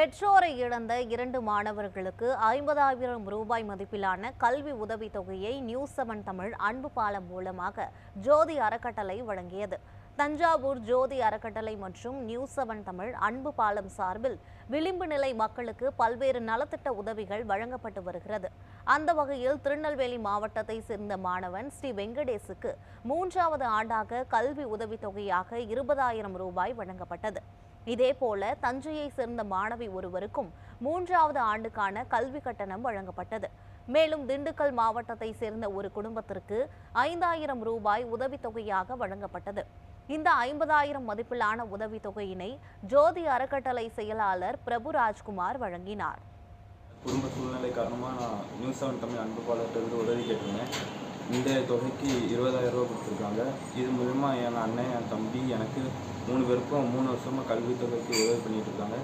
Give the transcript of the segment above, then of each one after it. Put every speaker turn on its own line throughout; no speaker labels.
பெற்றோரை இழந்த இரண்டு மாணவர்களுக்கு ஐம்பதாயிரம் ரூபாய் மதிப்பிலான கல்வி உதவித் தொகையை நியூஸ் செவன் தமிழ் அன்பு பாலம் மூலமாக ஜோதி அறக்கட்டளை வழங்கியது. தஞ்சாவூர் ஜோதி அறக்கட்டளை மற்றும் நியூஸ் செவன் தமிழ் அன்பு பாலம் சார்பில் விளிம்பு நிலை மக்களுக்கு பல்வேறு நலத்திட்ட உதவிகள் வழங்கப்பட்டு வருகிறது. அந்த வகையில் திருநெல்வேலி மாவட்டத்தை சேர்ந்த மாணவன் ஸ்ரீ வெங்கடேசுக்கு மூன்றாவது ஆண்டாக கல்வி உதவித் தொகையாக இருபதாயிரம் ரூபாய் வழங்கப்பட்டது. இதேபோல தஞ்சையை சேர்ந்த மாணவி ஒருவருக்கும் மூன்றாவது ஆண்டுக்கான கல்வி கட்டணம் வழங்கப்பட்டது. மேலும் திண்டுக்கல் மாவட்டத்தை சேர்ந்த ஒரு குடும்பத்திற்கு ஐந்தாயிரம் ரூபாய் உதவித்தொகையாக வழங்கப்பட்டது. இந்த ஐம்பதாயிரம் மதிப்பிலான உதவித்தொகையினை ஜோதி அறக்கட்டளை செயலாளர் பிரபு ராஜ்குமார் வழங்கினார்.
குடும்ப சூழ்நிலை காரணமாக நான் நியூஸ் செவன் தமிழ் அன்பு பாலத்திலிருந்து உதவி கேட்டிருந்தேன். இந்த தொகைக்கு இருபதாயிரம் ரூபா கொடுத்துருக்காங்க. இது மூலயமா என் அண்ணன் என் தம்பி எனக்கு மூணு பேருக்கும் மூணு வருஷமாக கல்வி தொகைக்கு உதவி பண்ணிட்டு இருக்காங்க.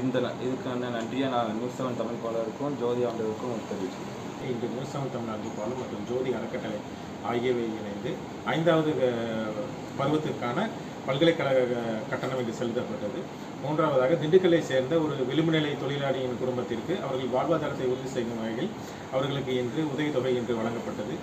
இந்த இதுக்கான நன்றியை. நான் நியூஸ் செவன் தமிழ் பாலருக்கும் ஜோதி ஆண்டவருக்கும் தெரிவிச்சுக்கிறேன்.
இன்று செவன் தமிழ் அன்பிப்பாளர் மற்றும் ஜோதி அறக்கட்டளை ஆகியவை இணைந்து ஐந்தாவது பருவத்திற்கான பல்கலைக்கழக கட்டணம் இங்கு செலுத்தப்பட்டது. மூன்றாவதாக திண்டுக்கல்லை சேர்ந்த ஒரு விளிம்புநிலை தொழிலாளியின் குடும்பத்திற்கு அவர்கள் வாழ்வாதாரத்தை உறுதி செய்யும் வகையில் அவர்களுக்கு இன்று உதவித்தொகை இன்று வழங்கப்பட்டது.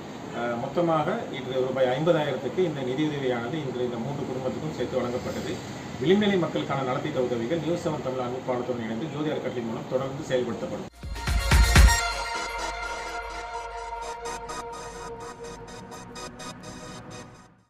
மொத்தமாக இன்று ரூபாய் ஐம்பதாயிரத்துக்கு இந்த நிதியுதவியானது இன்று இந்த மூன்று குடும்பத்துக்கும் சேர்த்து வழங்கப்பட்டது. விளிம்புநிலை மக்களுக்கான நலத்திட்ட உதவிகள் நியூஸ் செவன் தமிழ் அன்பு பாலத்துடன் இணைந்து ஜோதி அறக்கட்டளை மூலம் தொடர்ந்து செயல்படுத்தப்படும்.